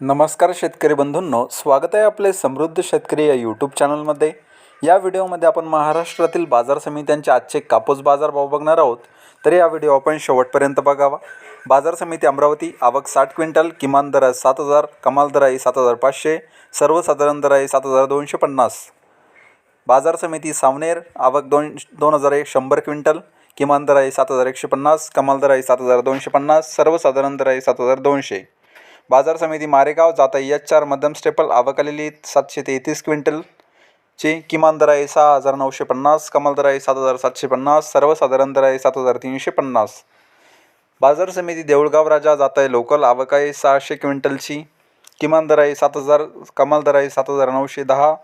नमस्कार शेतकरी बंधूंनो स्वागत आहे आपले समृद्ध शेतकरी या यूट्यूब चॅनलमध्ये या व्हिडिओमध्ये आपण महाराष्ट्रातील बाजार समित्यांचे आजचे कापूस बाजारभाव बघणार आहोत. तर या व्हिडिओ आपण शेवटपर्यंत बघावा. बाजार समिती अमरावती आवक साठ क्विंटल किमान दर आहे सात हजार कमाल दर आहे सात हजार पाचशे सर्वसाधारण दर आहे सात हजार दोनशे पन्नास. बाजार समिती सावनेर आवक दोन दोन हजार एक शंभर क्विंटल किमान दर आहे सात हजार एकशे पन्नास कमाल दर आहे सात हजार दोनशे पन्नास सर्वसाधारण दर आहे सात हजार दोनशे. बाजार समिती मारेगाव जाता एच चार मध्यम स्टेपल आवकलेली सातशे तेहतीस क्विंटल ची किमान दर आहे सहा हजार नऊशे पन्नास कमाल दर आहे सात हजार सातशे पन्नास सर्वसाधारण दर आहे सात हजार तीनशे पन्नास. बाजार समिती देऊळगाव राजा जात आहे लोकल आवक आहे सहाशे क्विंटलची किमान दर आहे सात हजार कमाल दर आहे सात हजार नऊशे दहा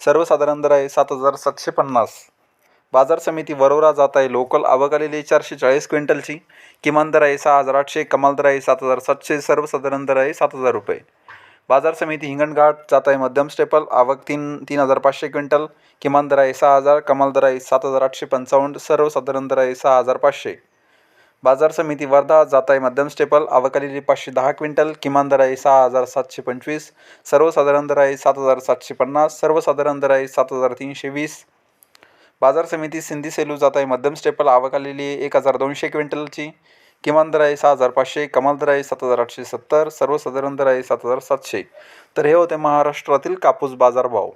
सर्वसाधारण दर आहे सात हजार सातशे पन्नास. बाजार समिती वरोरा जात आहे. लोकल आवक आलेली चारशे चाळीस क्विंटलची. किमान दर आहे सहा हजार आठशे कमाल दर आहे सात हजार सातशे सर्वसाधारण दर आहे सात हजार रुपये. बाजार समिती हिंगणघाट जात आहे मध्यम स्टेपल आवक तीन तीन हजार पाचशे क्विंटल. किमान दर आहे सहा हजार कमाल दर आहे सात हजार आठशे पंचावन्न सर्वसाधारण दर आहे सहा हजार पाचशे. बाजार समिती वर्धा जात आहे मध्यम स्टेपल आवक आलेली पाचशे दहा क्विंटल. किमान दर आहे सहा हजार सातशे पंचवीस सर्वसाधारण दर आहे सात हजार सातशे पन्नास सर्वसाधारण दर आहे सात हजार तीनशे वीस. बाजार समिती सिंधी सेलू जात आहे. मध्यम स्टेपल आवक आलेली आहे. एक हजार दोनशे क्विंटलची. किमान दर आहे सहा हजार पाचशे. कमाल दर आहे सात हजार आठशे सत्तर. सर्वसाधारण दर आहे सात हजार सातशे. तर हे होते महाराष्ट्रातील कापूस बाजारभाव